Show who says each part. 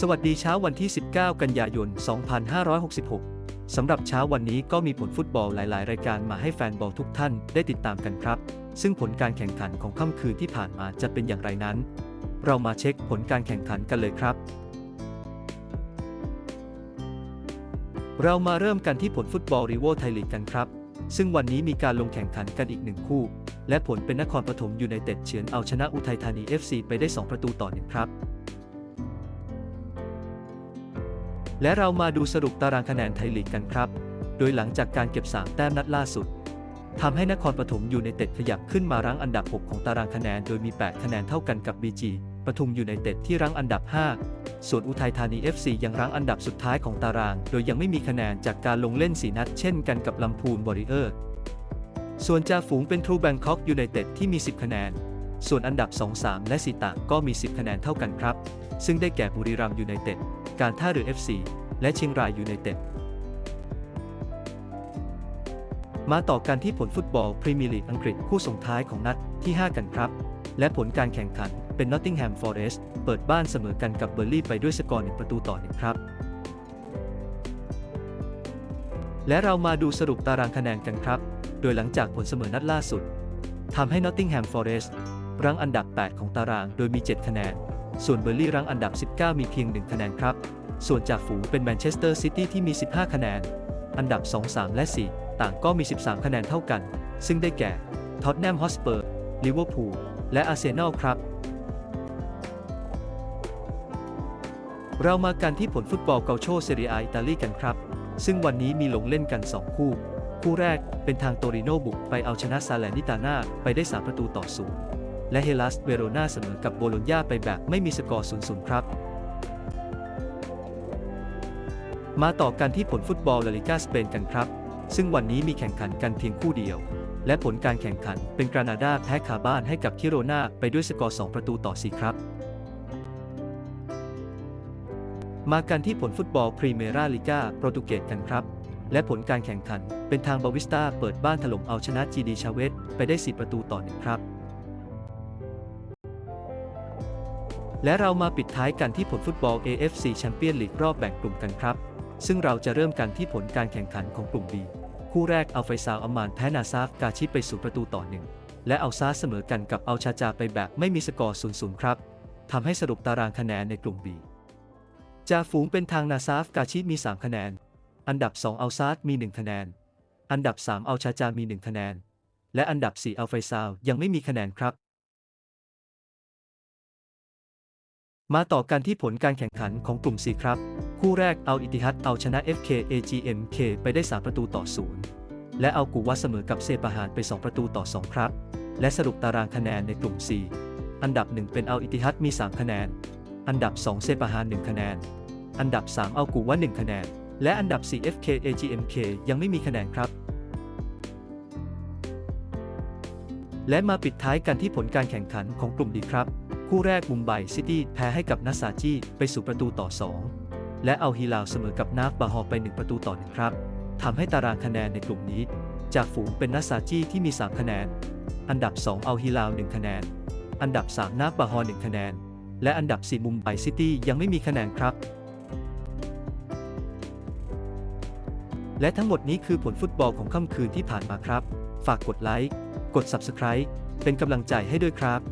Speaker 1: สวัสดีเช้าวันที่ 19 กันยายน 2566 สำหรับเช้าวันนี้ก็มีผลฟุตบอลหลาย ๆ รายการมาให้แฟนบอลทุกท่านได้ติดตามกันครับ ซึ่งผลการแข่งขันของค่ำคืนที่ผ่านมาจะเป็นอย่างไรนั้น เรามาเช็คผลการแข่งขันกันเลยครับ เรามาเริ่มกันที่ผลฟุตบอลรีโวไทยลีกกันครับ ซึ่งวันนี้มีการลงแข่งขันกันอีกหนึ่งคู่ และผลเป็นนครปฐมยูไนเต็ดเฉือนเอาชนะอุทัยธานี FC ไปได้ 2 ประตูต่อหนึ่งครับ และเรามาดูสรุปตารางคะแนนไทยลีกกันครับ โดยหลังจากการเก็บ 3 แต้มนัดล่าสุดทำให้นครปฐมอยูไนเต็ดขยับขึ้นมารั้งอันดับ 6 ของตารางคะแนน โดยมี 8 คะแนนเท่ากันกับ BG ปทุมอยูไนเต็ดที่รั้งอันดับ 5 ส่วนอุทัยธานี FC ยังรั้งอันดับสุดท้ายของตาราง โดยยังไม่มีคะแนนจากการลงเล่น4นัดเช่นกันกับลำพูนวอริเออร์ ส่วนจ่าฝูงเป็นทรูแบงคอกอยูไนเต็ดที่มี 10 คะแนน ส่วนอันดับ 2 3 และ4ต่าก็มี 10 คะแนนเท่ากันครับ ซึ่งได้แก่บุรีรัมย์อยูไนเต็ด การท่าเรือ FC และเชียงรายยูไนเต็ดมาต่อกันที่ผลฟุตบอลพรีเมียร์ลีกอังกฤษคู่ส่งท้ายของนัดที่ 5 กันครับ และผลการแข่งขันเป็น Nottingham Forest เปิดบ้านเสมอกันกับเบอร์ลี่ไปด้วยสกอร์1ประตูต่อ1ครับ และเรามาดูสรุปตารางคะแนนกันครับ โดยหลังจากผลเสมอนัดล่าสุดทำให้ Nottingham Forest รั้งอันดับ 8 ของตารางโดยมี 7 คะแนน ส่วนเบอร์ลี่รั้งอันดับ 19 มีเพียง 1 คะแนนครับ ส่วนจากฝูงเป็นแมนเชสเตอร์ซิตี้ที่มี 15 คะแนน อันดับ 2 3 และ 4 ต่างก็มี 13 คะแนนเท่ากัน ซึ่งได้แก่ ท็อตแนม ฮอสเปอร์ ลิเวอร์พูล และอาร์เซนอลครับ เรามากันที่ผลฟุตบอลเกาโชเซเรียอิตาลีกันครับ ซึ่งวันนี้มีลงเล่นกัน 2 คู่ คู่แรกเป็นทางโตริโนบุกไปเอาชนะซาเลนิตาน่าไปได้ 3 ประตูต่อศูนย์ และเฮลัสเวโรนาเสมอกับโบโลญญาไปแบบไม่มีสกอร์ 0-0 ครับ มาต่อกันที่ผลฟุตบอลลาลิกาสเปนกันครับ ซึ่งวันนี้มีแข่งขันกันเพียงคู่เดียว และผลการแข่งขันเป็นกรานาดาแพ้คาบ้านให้กับคิโรนาไปด้วยสกอร์ 2 ประตูต่อ 4 ครับมากันที่ผลฟุตบอลพรีเมราลิกาโปรตุเกสกันครับ และผลการแข่งขัน เป็นทางบาวิสตาเปิดบ้านถล่มเอาชนะจีดีชาเวตไปได้ 4 ประตูต่อ1ครับ และเรามาปิดท้ายกันที่ผลฟุตบอล AFC แชมเปี้ยนลีกรอบแบ่งกลุ่มกันครับ ซึ่งเราจะเริ่มกันที่ผลการแข่งขันของกลุ่ม B คู่แรกอัลไฟซาวอัมมานแพ้นาซาฟกาชิไปสู่ประตูต่อหนึ่งและเอาซาเสมอกันกับเอาชาจาไปแบบไม่มีสกอร์0-0ครับทำให้สรุปตารางคะแนนในกลุ่ม B จ่าฝูงเป็นทางนาซาฟกาชิมี 3 คะแนน อันดับ 2 อัลซาดมี 1 คะแนน อันดับ 3 อัลชาจามี 1 คะแนน และอันดับ 4 อัลไฟซาวยังไม่มีคะแนนครับ มาต่อกันที่ผลการแข่งขันของกลุ่ม 4 ครับ คู่แรกเอาอิติฮัดเอาชนะ FK AGMK ไปได้ 3 ประตูต่อ 0 และเอากูวาเสมอกับเซปาฮานไป 2 ประตูต่อ 2 ครับ และสรุปตารางคะแนนในกลุ่ม 4 อันดับ 1 เป็นเอาอิติฮัดมี 3 คะแนน อันดับ 2 เซปาฮาน1คะแนน อันดับ 3 เอากูวา1คะแนน และอันดับ 4 FK AGMK ยังไม่มีคะแนนครับและมาปิดท้ายกันที่ผลการแข่งขันของกลุ่มดีครับ คู่แรกมุมไบซิตี้แพ้ให้กับนาซาจีไปสู่ประตูต่อ 2 และเอาฮิลาวเสมอกับนาฟบาฮอไป 1 ประตูต่อ 1 ครับทำให้ตารางคะแนนในกลุ่มนี้ จากฝูงเป็นนาซาจีที่มี 3 คะแนน อันดับ 2 เอาฮิลาว 1 คะแนน อันดับ 3 นาฟบาฮอ 1 คะแนน และอันดับ 4 มุมไบซิตี้ยังไม่มีคะแนนครับ และทั้งหมดนี้คือผลฟุตบอลของค่ำคืนที่ผ่านมาครับ ฝากกดไลค์ กด Subscribe เป็นกำลังใจให้ด้วยครับ